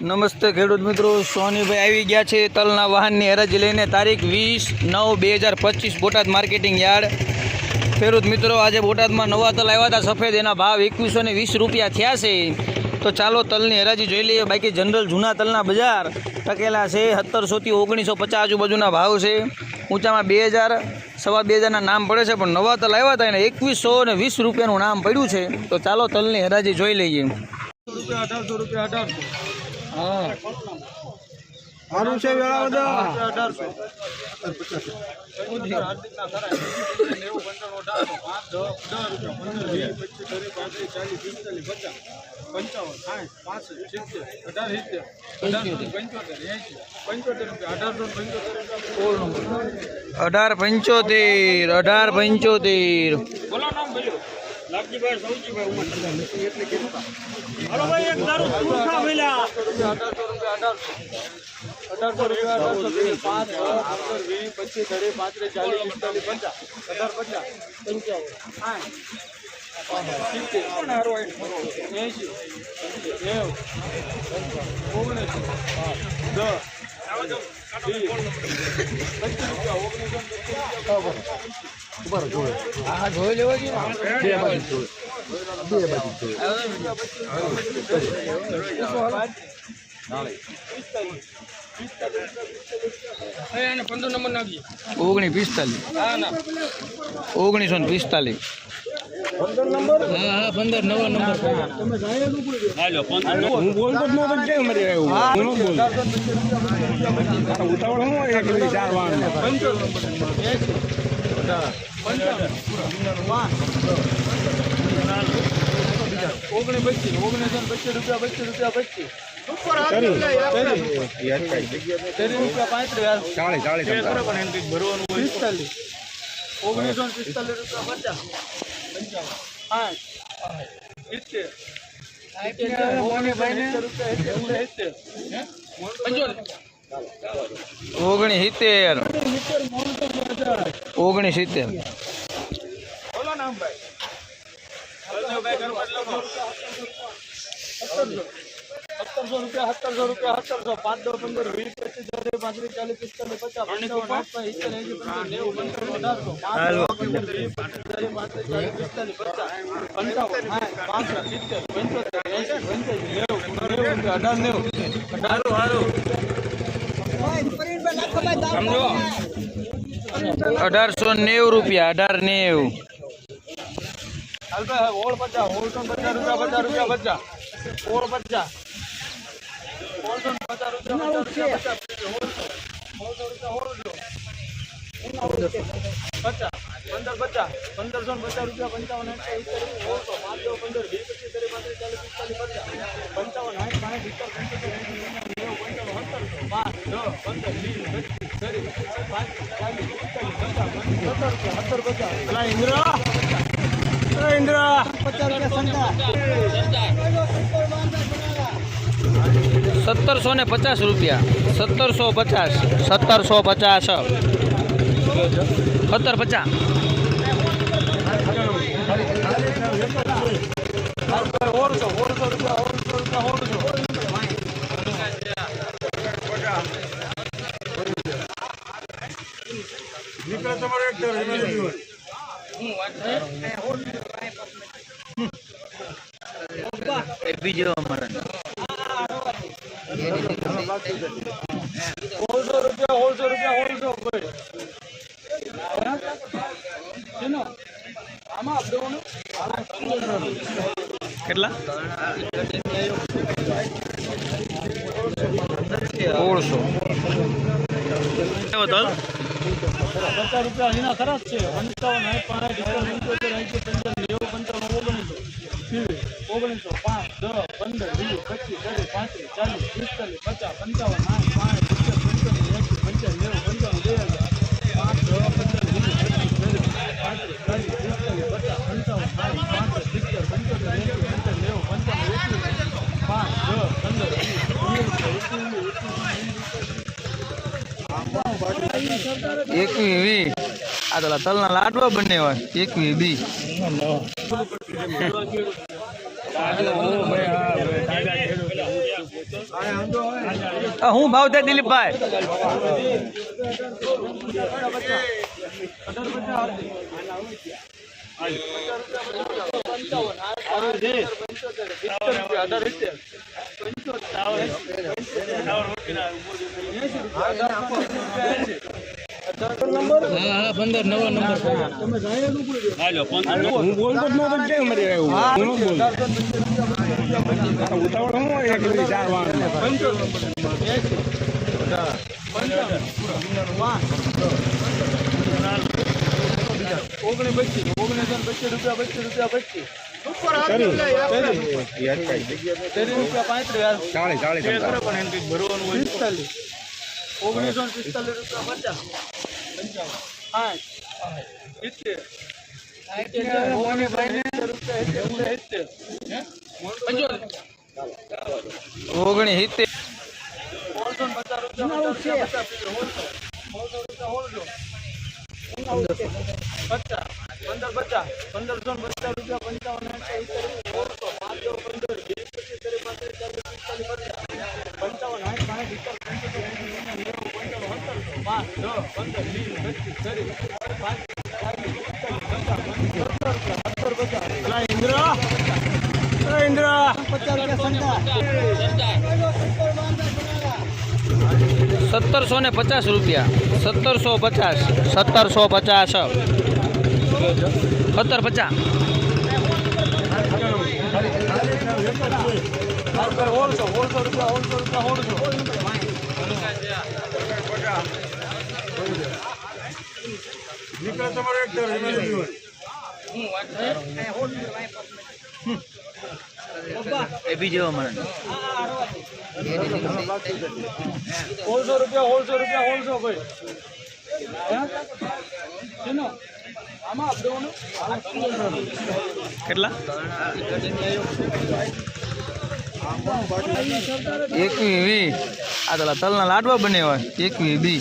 નમસ્તે ખેડૂત મિત્રો, સોનીભાઈ આવી ગયા છે તલના વાહનની હરાજી લઈને તારીખ વીસ નવ બે હજાર પચીસ બોટાદ માર્કેટિંગ યાર્ડ. ખેડૂત મિત્રો, આજે બોટાદમાં નવા તલ આવ્યા હતા, સફેદ, એના ભાવ એકવીસો ને વીસ રૂપિયા થયા છે. તો ચાલો તલની હરાજી જોઈ લઈએ, બાકી જનરલ જૂના તલના બજાર ટકેલા છે સત્તરસોથી ઓગણીસો પચાસ આજુબાજુના ભાવ છે. ઊંચામાં બે હજાર, સવા બે હજારના નામ પડે છે, પણ નવા તલ આવ્યા હતા, એને એકવીસો ને વીસ રૂપિયાનું નામ પડ્યું છે. તો ચાલો તલની હરાજી જોઈ લઈએ. અઢારસો રૂપિયા, અઢારસો. હા. છે અઢાર પંચોતેર અઢાર પંચોતેર. બોલો નામ બોલ્યો. લાગજીભાઈ સૌજીભાઈ ઉમર એટલે કીધું હાલો ભાઈ એક દારૂ મેલ્યા અઢારસો રૂપિયા અઢારસો અઢારસો રૂપિયા અઢારસો વીસ પાંચ પચીસ ત્રીસ પાંત્રીસ ચાલીસ પિસ્તાલીસ પચાસ. અઢાર પચાસ. પંચાવન. સાઠ સિત્તેર એંશી. નેવું ઓગણીસો દસ. હા જોઈ લેવા જોઈએ નાખીએ ઓગણી પિસ્તાલીસ ઓગણીસો ને પિસ્તાલીસ હા હા પંદર નવા નંબર હાલો પંદર હું બોલતો જ નતો કેમ મરી આવ્યો હું ન બોલ ઉતાવળ હું એક મિનિટ ચાર વાણ પંચોતેર નંબર એસી પંચાવન ઓગણી પચીસ ઓગણીસો ને પચીસ રૂપિયા પચીસ રૂપિયા પિસ્તાલીસ ઓગણીસો પિસ્તાલીસ રૂપિયા પચાસ. આઠ સિત્તેર ઓગણી સિત્તેર ઓગણી સિત્તેર બોલો ભાઈ સત્તરસો રૂપિયા સત્તરસો રૂપિયા સત્તરસો પાંચ દસ પંદર વીસ પચીસ ત્રીસ પાંત્રીસ ચાલીસ પિસ્તાલીસ પચાસ પંચાવન આઠ સિત્તેર એંશી પંચાવન નેવું પંચાવન અઢારસો પાંચ દસ પંદર વીસ પચીસ ત્રીસ પાંત્રીસ ચાલીસ પિસ્તાલીસ પચાસ પંચાવન સાઠ પાંસઠ સિત્તેર પંચોતેર એંશી પંચ્યાસી નેવું નેવું રૂપિયા અઢાર નેવું અઢાર સારું અઢારસો નેવું રૂપિયા અઢાર નેવું હાલ ભાઈ હોળ પચાસ હોળસો ને પચાસ રૂપિયા પચાસ રૂપિયા પચાસ હોળ પચાસ પંદરસો પચાસ રૂપિયા પંચાવન પાંચ પંદર વીસ પચીસ ત્રીસ પાંત્રીસ ચાલીસ પિસ્તાલીસ પચાસ પંચાવન સાઠ સાઠ સિત્તેર પંચોતેર પંદર પાંચ દસ પંદર વીસ પચીસ ત્રીસ પાંત્રીસ ચાલીસ પિસ્તાલીસ પચાસ સત્તર રૂપિયા સત્તર પચાસ ઇન્દ્રા ઇન્દ્ર સત્તરસો ને પચાસ રૂપિયા. સત્તરસો પચાસ સત્તરસો પચાસ સત્તર પચાસ બીજો અમારા. ઓળસો રૂપિયા ઓળસો રૂપિયા ભાઈ શેનો? આમાં કેટલા? સોળસો પચાસ રૂપિયા અહીંના ખરાબ છે. પંચાવન સાઠ પાંચ પંચોતેર એંસી પંચાવન નેવું પંચાવન ઓગણીસો. ઓગણીસો, પાંચ, દસ, પંદર, વીસ, પચીસ ત્રીસ પાંત્રીસ, ચાલીસ, પિસ્તાલીસ, પચાસ, પંચાવન, આઠ, પાંચ સિત્તેર પંચોતેર એંશી પંચાવન નેવું પંચાવન બે હજાર પાંચ દસ પંદર વીસ પચીસ ત્રીસ પાંત્રીસ ચાલીસ પિસ્તાલીસ પચાસ પંચાવન સાઠ પાંચ સિત્તેર પંચોતેર એંશી પંચાવન નેવું પંચાવન એકવીસ પાંચ દસ પંદર વીસ ઓગણીસો એકવીસ એકવી વી આ તો તલના લાડવા બંને હોય. એકવી બી. હા ભાવ છે દિલીપભાઈ? હા પંદર નવો નંબર. હું બોલતો જ નહોતો કેમ મરી આવ્યો હું બોલતો ઉતાવળ હું એક મિનિટ ચાર વાળનો ચાલે ચાલે ઓગણીસો પિસ્તાલીસ રૂપિયા પચીસ રૂપિયા સિત્તેર ઓગણી સિત્તેર પંદર પચાસ. પંદરસો ને પચાસ રૂપિયા પંચાવન સોળસો પાંચસો પંદર વીસ પચીસ ત્રીસ પાંત્રીસ ચાલીસ પિસ્તાલીસ પચાસ પંચાવન સાઠ સાઠ સિત્તેર પંચોતેર એંસી નેવું પંચાણું સત્તરસો પાંચ દસ પંદર વીસ પચીસ ચાલીસ સત્તર રૂપિયા પચાસ સત્તરસો ને પચાસ રૂપિયા સત્તરસો પચાસ સત્તરસો પચાસ સત્તર પચાસ ઓળસો ઓળસો રૂપિયા ઓળસો રૂપિયા ઓળસો નીકળે તમારે એક દર એ બી જેવા મળે ઓળસો રૂપિયા હોલસો રૂપિયા હોલસો ભાઈ? કેટલા? એકવી વી. આ તો તલના લાડવા બને હોય. એકવી બી